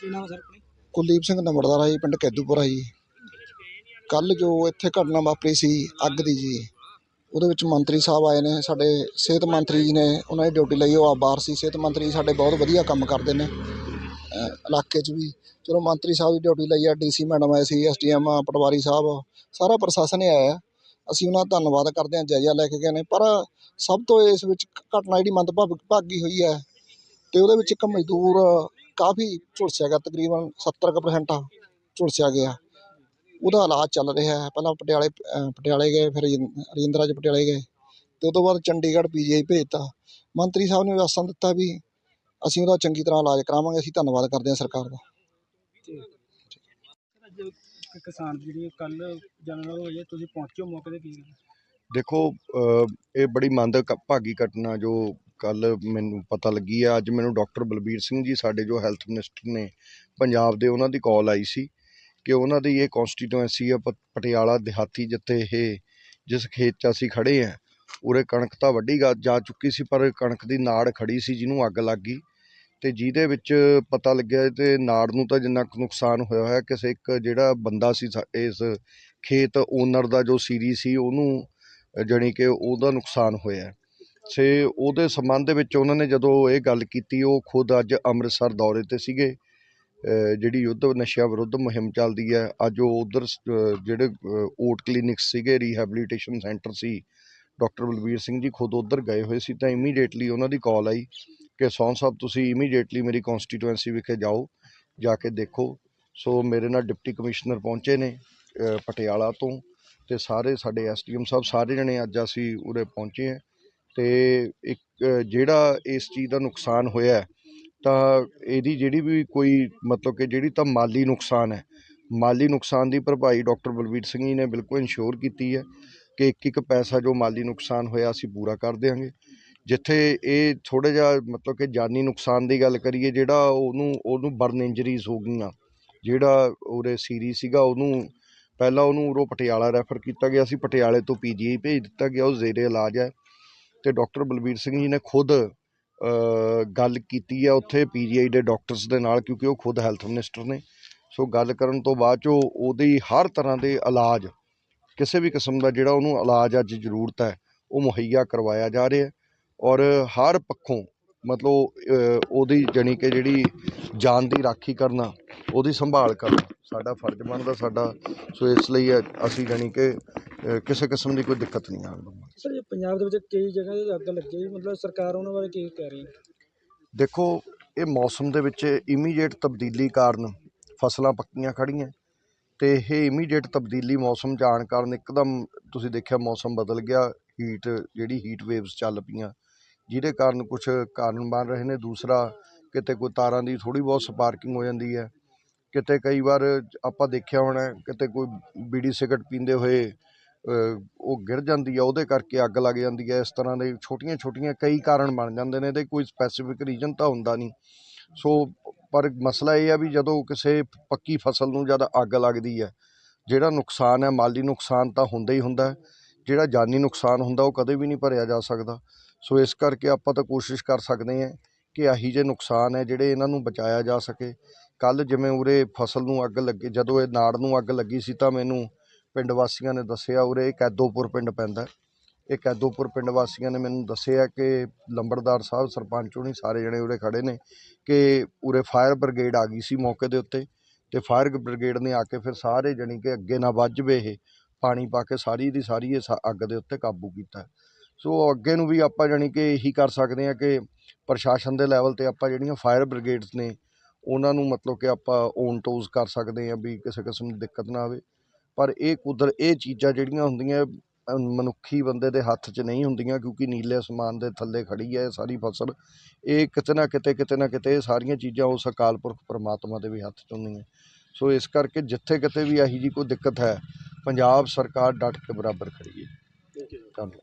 ਕੀ ਨਾਮ ਹੈ ਸਰ ਆਪਣੀ? ਕੁਲਦੀਪ ਸਿੰਘ ਨੰਬਰਦਾਰ ਜੀ, ਪਿੰਡ ਕੈਦੂਪੁਰਾ ਜੀ। ਕੱਲ ਜੋ ਇੱਥੇ ਘਟਨਾ ਵਾਪਰੀ ਸੀ, ਅੱਗ ਦੀ ਜੀ, ਉਹਦੇ ਵਿੱਚ ਮੰਤਰੀ ਸਾਹਿਬ ਆਏ ਨੇ, ਸਾਡੇ ਸਿਹਤ ਮੰਤਰੀ ਜੀ ਨੇ ਉਹਨਾਂ ਦੀ ਡਿਊਟੀ ਲਈ, ਉਹ ਆ ਬਾਹਰ ਸੀ। ਸਿਹਤ ਮੰਤਰੀ ਸਾਡੇ ਬਹੁਤ ਵਧੀਆ ਕੰਮ ਕਰਦੇ ਨੇ, ਅਹ, ਇਲਾਕੇ 'ਚ ਵੀ। ਚਲੋ ਮੰਤਰੀ ਸਾਹਿਬ ਦੀ ਡਿਊਟੀ ਲਈ ਆ, ਡੀਸੀ ਮੈਡਮ ਆਏ ਸੀ, ਐਸਡੀਐਮ ਪਟਵਾਰੀ ਸਾਹਿਬ, ਸਾਰਾ ਪ੍ਰਸ਼ਾਸਨ ਹੀ ਆਇਆ। ਅਸੀਂ ਉਹਨਾਂ ਦਾ ਧੰਨਵਾਦ ਕਰਦੇ ਹਾਂ, ਜਾਇਜ਼ਾ ਲੈ ਕੇ ਗਏ ਨੇ। ਪਰ ਸਭ ਤੋਂ ਇਸ ਵਿੱਚ ਘਟਨਾ ਜਿਹੜੀ ਮੰਦਭਾਗ, ਭਾਗੀ ਹੋਈ ਹੈ, ਤੇ ਉਹਦੇ ਵਿੱਚ ਇੱਕ ਮਜ਼ਦੂਰ ਕਾਫੀ ਝੁਲਸਿਆ ਗਿਆ ਤਕਰੀਬਨ 70% ਝੁਲਸਿਆ ਗਿਆ। ਉਹਦਾ ਇਲਾਜ ਚੱਲ ਰਿਹਾ ਹੈ। ਪਹਿਲਾਂ ਪਟਿਆਲੇ ਪਟਿਆਲੇ ਗਏ ਫਿਰ ਰਜਿੰ- ਰਜਿੰਦਰਾ ਚ ਪਟਿਆਲੇ ਗਏ। ਤੇ ਉਸ ਤੋਂ ਬਾਅਦ ਚੰਡੀਗੜ੍ਹ ਪੀਜੀਆਈ ਭੇਜਤਾ। ਮੰਤਰੀ ਸਾਹਿਬ ਨੇ ਆਸਨ ਦਿੱਤਾ ਵੀ ਅਸੀਂ ਉਹਦਾ ਚੰਗੀ ਤਰ੍ਹਾਂ ਇਲਾਜ ਕਰਾਵਾਂਗੇ ਅਸੀਂ ਧੰਨਵਾਦ ਕਰਦੇ ਹਾਂ ਸਰਕਾਰ ਦਾ। ਅੱਜ ਇੱਕ ਕਿਸਾਨ ਜਿਹੜੀ ਕੱਲ ਜਨਰਲ ਹੋਈ ਹੈ ਤੁਸੀਂ ਪਹੁੰਚੋ ਮੌਕੇ ਤੇ ਕੀ ਗੱਲ? ਦੇਖੋ ਇਹ ਬੜੀ ਮੰਦਭਾਗੀ ਘਟਨਾ ਜੋ ਕੱਲ ਮੈਨੂੰ ਪਤਾ ਲੱਗੀ ਆ, ਅੱਜ ਮੈਨੂੰ ਡਾਕਟਰ ਬਲਬੀਰ ਸਿੰਘ ਜੀ ਸਾਡੇ ਜੋ ਹੈਲਥ ਮਿਨਿਸਟਰ ਨੇ ਪੰਜਾਬ ਦੇ ਉਹਨਾਂ ਦੀ ਕਾਲ ਆਈ ਸੀ ਕਿ ਉਹਨਾਂ ਦੀ ਇਹ ਕਨਸਟੀਟੂਐਂਸੀ ਆ ਪਟਿਆਲਾ ਦਿਹਾਤੀ ਜਿੱਥੇ ਇਹ, ਜਿਸ ਖੇਤ 'ਚ ਅਸੀਂ ਖੜੇ ਆ, ਉਰੇ ਕਣਕ ਤਾਂ ਵੱਡੀ ਗਾ- ਜਾ ਚੁੱਕੀ ਸੀ ਪਰ ਕਣਕ ਦੀ ਨਾੜ ਖੜੀ ਸੀ ਜਿਹਨੂੰ ਅੱਗ ਲੱਗ ਗਈ ਤੇ ਜਿਹਦੇ ਵਿੱਚ ਪਤਾ ਲੱਗਿਆ ਤੇ ਨਾੜ ਨੂੰ ਤਾਂ ਜਿੰਨਾ ਕੁ ਨੁਕਸਾਨ ਹੋਇਆ ਹੋਇਆ, ਕਿਸੇ ਇੱਕ ਜਿਹੜਾ ਬੰਦਾ ਸੀ ਇਸ ਖੇਤ ਓਨਰ ਦਾ ਜੋ ਸੀਰੀ ਸੀ ਉਹਨੂੰ, ਜਾਣੀ ਕਿ ਉਹਦਾ ਨੁਕਸਾਨ ਹੋਇਆ। ਸੇ ਉਹਦੇ ਸੰਬੰਧ ਦੇ ਵਿੱਚ ਉਹਨਾਂ ਨੇ ਜਦੋਂ ਇਹ ਗੱਲ ਕੀਤੀ, ਉਹ ਖੁਦ ਅੱਜ ਅੰਮ੍ਰਿਤਸਰ ਦੌਰੇ ਤੇ ਸੀਗੇ। ਜਿਹੜੀ ਯੁੱਧ ਨਸ਼ਿਆਂ ਵਿਰੁੱਧ ਮੁਹਿੰਮ ਚੱਲਦੀ ਹੈ, ਅੱਜ ਉਹ ਉਧਰ ਜਿਹੜੇ ਓਟ ਕਲੀਨਿਕਸ ਸੀਗੇ ਰੀਹੈਬਿਲਿਟੇਸ਼ਨ ਸੈਂਟਰ ਸੀ, ਡਾਕਟਰ ਬਲਬੀਰ ਸਿੰਘ ਜੀ ਖੁਦ ਉਧਰ ਗਏ ਹੋਏ ਸੀ ਤਾਂ ਇਮੀਡੀਏਟਲੀ ਉਹਨਾਂ ਦੀ ਕਾਲ ਆਈ ਕਿ ਸੌਨ ਸਾਹਿਬ ਤੁਸੀਂ ਇਮੀਡੀਏਟਲੀ ਮੇਰੀ ਕਨਸਟੀਟੂਐਂਸੀ ਵਿਖੇ ਜਾਓ, ਜਾ ਕੇ ਦੇਖੋ। ਸੋ ਮੇਰੇ ਨਾਲ ਡਿਪਟੀ ਕਮਿਸ਼ਨਰ ਪਹੁੰਚੇ ਨੇ ਪਟਿਆਲਾ ਤੋਂ ਤੇ ਸਾਰੇ ਸਾਡੇ ਐਸਡੀਐਮ ਸਾਹਿਬ ਸਾਰੇ ਜਣੇ ਅੱਜ ਅਸੀਂ ਉਰੇ ਪਹੁੰਚੇ ਹਾਂ। ਤੇ ਇੱਕ ਜਿਹੜਾ ਇਸ ਚੀਜ਼ ਦਾ ਨੁਕਸਾਨ ਹੋਇਆ ਤਾਂ ਇਹਦੀ ਜਿਹੜੀ ਵੀ ਕੋਈ ਮਤਲਬ ਕਿ ਜਿਹੜੀ ਤਾਂ ਮਾਲੀ ਨੁਕਸਾਨ ਹੈ, ਮਾਲੀ ਨੁਕਸਾਨ ਦੀ ਭਰਪਾਈ ਡਾਕਟਰ ਬਲਬੀਰ ਸਿੰਘ ਜੀ ਨੇ ਬਿਲਕੁਲ ਇਨਸ਼ੋਰ ਕੀਤੀ ਹੈ ਕਿ ਇੱਕ ਇੱਕ ਪੈਸਾ ਜੋ ਮਾਲੀ ਨੁਕਸਾਨ ਹੋਇਆ ਅਸੀਂ ਪੂਰਾ ਕਰ ਦਿਆਂਗੇ। ਜਿੱਥੇ ਇਹ ਥੋੜਾ ਜਿਹਾ ਮਤਲਬ ਕਿ ਜਾਨੀ ਨੁਕਸਾਨ ਦੀ ਗੱਲ ਕਰੀਏ, ਜਿਹੜਾ ਉਹਨੂੰ ਉਹਨੂੰ ਬਰਨ ਇੰਜਰੀਜ਼ ਹੋ ਗਈਆਂ, ਜਿਹੜਾ ਉਹਦੇ ਸੀਰੀ ਸੀਗਾ, ਉਹਨੂੰ ਪਹਿਲਾਂ ਉਹਨੂੰ ਉਰੋਂ ਪਟਿਆਲਾ ਰੈਫਰ ਕੀਤਾ ਗਿਆ ਸੀ, ਪਟਿਆਲੇ ਤੋਂ ਪੀਜੀਆਈ ਭੇਜ ਦਿੱਤਾ ਗਿਆ, ਉਹ ਜ਼ੇਰੇ ਇਲਾਜ ਹੈ। ਤੇ ਡਾਕਟਰ ਬਲਬੀਰ ਸਿੰਘ ਜੀ ਨੇ ਖੁਦ ਗੱਲ ਕੀਤੀ ਹੈ ਉੱਥੇ ਪੀਜੀਆਈ ਦੇ ਡਾਕਟਰਸ ਦੇ ਨਾਲ, ਕਿਉਂਕਿ ਉਹ ਖੁਦ ਹੈਲਥ ਮਿਨਿਸਟਰ ਨੇ। ਸੋ ਗੱਲ ਕਰਨ ਤੋਂ ਬਾਅਦ 'ਚੋਂ ਉਹਦੀ ਹਰ ਤਰ੍ਹਾਂ ਦੇ ਇਲਾਜ, ਕਿਸੇ ਵੀ ਕਿਸਮ ਦਾ ਜਿਹੜਾ ਉਹਨੂੰ ਇਲਾਜ ਅੱਜ ਜ਼ਰੂਰਤ ਹੈ, ਉਹ ਮੁਹੱਈਆ ਕਰਵਾਇਆ ਜਾ ਰਿਹਾ। ਔਰ ਹਰ ਪੱਖੋਂ ਮਤਲਬ ਉਹਦੀ ਜਾਣੀ ਕਿ ਜਿਹੜੀ ਜਾਨ ਦੀ ਰਾਖੀ ਕਰਨਾ ਉਹਦੀ ਸੰਭਾਲ ਕਰਨਾ ਸਾਡਾ ਫਰਜ਼ ਬਣਦਾ ਸਾਡਾ। ਸੋ ਇਸ ਲਈ ਅਸੀਂ ਜਾਣੀ ਕਿ ਕਿਸੇ ਕਿਸਮ ਦੀ ਕੋਈ ਦਿੱਕਤ ਨਹੀਂ ਆਉਣ ਦੇਵਾਂਗੇ ਸਰ ਇਹ ਪੰਜਾਬ ਦੇ ਵਿੱਚ ਕਈ ਜਗ੍ਹਾ ਤੇ ਅੱਗ ਲੱਗੀ ਹੈ, ਮਤਲਬ ਸਰਕਾਰ ਉਹਨਾਂ ਬਾਰੇ ਕੀ ਕਹਿ ਰਹੀ ਹੈ? ਦੇਖੋ ਇਹ ਮੌਸਮ ਦੇ ਵਿੱਚ ਇਮੀਡੀਏਟ ਤਬਦੀਲੀ ਕਾਰਨ ਫਸਲਾਂ ਪੱਕੀਆਂ ਖੜੀਆਂ ਤੇ ਇਹ ਇਮੀਡੀਏਟ ਤਬਦੀਲੀ ਮੌਸਮ ਆਉਣ ਕਾਰਨ ਇੱਕਦਮ ਤੁਸੀਂ ਦੇਖਿਆ ਮੌਸਮ ਬਦਲ ਗਿਆ ਹੀਟ ਜਿਹੜੀ ਹੀਟ ਵੇਵਸ ਚੱਲ ਪਈਆਂ। ਜਿਹਦੇ ਕਾਰਨ ਕੁਝ ਕਾਰਨ ਬਣ ਰਹੇ ਨੇ। ਦੂਸਰਾ, ਕਿਤੇ ਕੋਈ ਤਾਰਾਂ ਦੀ ਥੋੜ੍ਹੀ ਬਹੁਤ ਸਪਾਰਕਿੰਗ ਹੋ ਜਾਂਦੀ ਹੈ। ਕਿਤੇ ਕਈ ਵਾਰ ਆਪਾਂ ਦੇਖਿਆ ਹੋਣਾ, ਕਿਤੇ ਕੋਈ ਬੀੜੀ ਸਿਗਰਟ ਪੀਂਦੇ ਹੋਏ ਉਹ ਗਿਰ ਜਾਂਦੀ ਆ ਉਹਦੇ ਕਰਕੇ ਅੱਗ ਲੱਗ ਜਾਂਦੀ ਹੈ। ਇਸ ਤਰ੍ਹਾਂ ਦੇ ਛੋਟੀਆਂ ਛੋਟੀਆਂ ਕਈ ਕਾਰਨ ਬਣ ਜਾਂਦੇ ਨੇ ਤੇ ਕੋਈ ਸਪੈਸੀਫਿਕ ਰੀਜਨ ਤਾਂ ਹੁੰਦਾ ਨਹੀਂ। ਸੋ, ਪਰ ਮਸਲਾ ਇਹ ਆ ਵੀ ਜਦੋਂ ਕਿਸੇ ਪੱਕੀ ਫਸਲ ਨੂੰ ਜਦ ਅੱਗ ਲੱਗਦੀ ਹੈ, ਜਿਹੜਾ ਨੁਕਸਾਨ ਹੈ, ਮਾਲੀ ਨੁਕਸਾਨ ਤਾਂ ਹੁੰਦਾ ਹੀ ਹੁੰਦਾ ਜਿਹੜਾ ਜਾਨੀ ਨੁਕਸਾਨ ਹੁੰਦਾ, ਉਹ ਕਦੇ ਵੀ ਨਹੀਂ ਭਰਿਆ ਜਾ ਸਕਦਾ। ਸੋ ਇਸ ਕਰਕੇ ਆਪਾਂ ਤਾਂ ਕੋਸ਼ਿਸ਼ ਕਰ ਸਕਦੇ ਹਾਂ ਕਿ ਇਹੀ ਜਿਹੇ ਨੁਕਸਾਨ ਹੈ ਜਿਹੜੇ ਇਹਨਾਂ ਨੂੰ ਬਚਾਇਆ ਜਾ ਸਕੇ। ਕੱਲ ਜਿਵੇਂ ਉਰੇ ਫਸਲ ਨੂੰ ਅੱਗ ਲੱਗੀ, ਜਦੋਂ ਇਹ ਨਾੜ ਨੂੰ ਅੱਗ ਲੱਗੀ ਸੀ ਤਾਂ ਮੈਨੂੰ ਪਿੰਡ ਵਾਸੀਆਂ ਨੇ ਦੱਸਿਆ, ਉਰੇ ਕੈਦੋਪੁਰ ਪਿੰਡ ਪੈਂਦਾ। ਇਹ ਕੈਦੋਪੁਰ ਪਿੰਡ ਵਾਸੀਆਂ ਨੇ ਮੈਨੂੰ ਦੱਸਿਆ ਕਿ ਲੰਬੜਦਾਰ ਸਾਹਿਬ, ਸਰਪੰਚ ਹੋਣੀ ਸਾਰੇ ਜਣੇ ਉਰੇ ਖੜੇ ਨੇ ਕਿ ਉਰੇ ਫਾਇਰ ਬ੍ਰਿਗੇਡ ਆ ਗਈ ਸੀ ਮੌਕੇ ਦੇ ਉੱਤੇ ਤੇ ਫਾਇਰ ਬ੍ਰਿਗੇਡ ਨੇ ਆ ਕੇ ਫਿਰ ਸਾਰੇ ਜਣੀ ਕਿ ਅੱਗੇ ਨਾ ਵੱਜ ਵੇ ਇਹ। ਪਾਣੀ ਪਾ ਕੇ ਸਾਰੀ ਦੀ ਸਾਰੀ ਇਸ ਅੱਗ ਦੇ ਉੱਤੇ ਕਾਬੂ ਕੀਤਾ। ਸੋ ਅੱਗੇ ਨੂੰ ਵੀ ਆਪਾਂ ਜਾਣੀ ਕਿ ਇਹੀ ਕਰ ਸਕਦੇ ਹਾਂ ਕਿ ਪ੍ਰਸ਼ਾਸਨ ਦੇ ਲੈਵਲ ਤੇ ਆਪਾਂ ਜਿਹੜੀਆਂ ਫਾਇਰ ਬ੍ਰਿਗੇਡਸ ਨੇ ਉਹਨਾਂ ਨੂੰ ਮਤਲਬ ਕਿ ਆਪਾਂ ਓਨ ਟੋਜ਼ ਕਰ ਸਕਦੇ ਹਾਂ ਵੀ ਕਿਸੇ ਕਿਸਮ ਦੀ ਦਿੱਕਤ ਨਾ ਆਵੇ। ਪਰ ਇਹ ਕੁਦਰ ਇਹ ਚੀਜ਼ਾਂ ਜਿਹੜੀਆਂ ਹੁੰਦੀਆਂ ਮਨੁੱਖੀ ਬੰਦੇ ਦੇ ਹੱਥ 'ਚ ਨਹੀਂ ਹੁੰਦੀਆਂ ਕਿਉਂਕਿ ਨੀਲੇ ਅਸਮਾਨ ਦੇ ਥੱਲੇ ਖੜੀ ਹੈ ਸਾਰੀ ਫਸਲ। ਇਹ ਕਿਤੇ ਨਾ ਕਿਤੇ ਕਿਤੇ ਨਾ ਕਿਤੇ ਸਾਰੀਆਂ ਚੀਜ਼ਾਂ ਉਸ ਅਕਾਲ ਪੁਰਖ ਪ੍ਰਮਾਤਮਾ ਦੇ ਵੀ ਹੱਥ 'ਚ ਹੁੰਦੀਆਂ। ਸੋ ਇਸ ਕਰਕੇ ਜਿੱਥੇ ਕਿਤੇ ਵੀ ਇਹੀ ਜੀ ਕੋਈ ਦਿੱਕਤ ਹੈ ਪੰਜਾਬ ਸਰਕਾਰ ਡਟ ਕੇ ਬਰਾਬਰ ਖੜੀ ਹੈ। ਧੰਨਵਾਦ।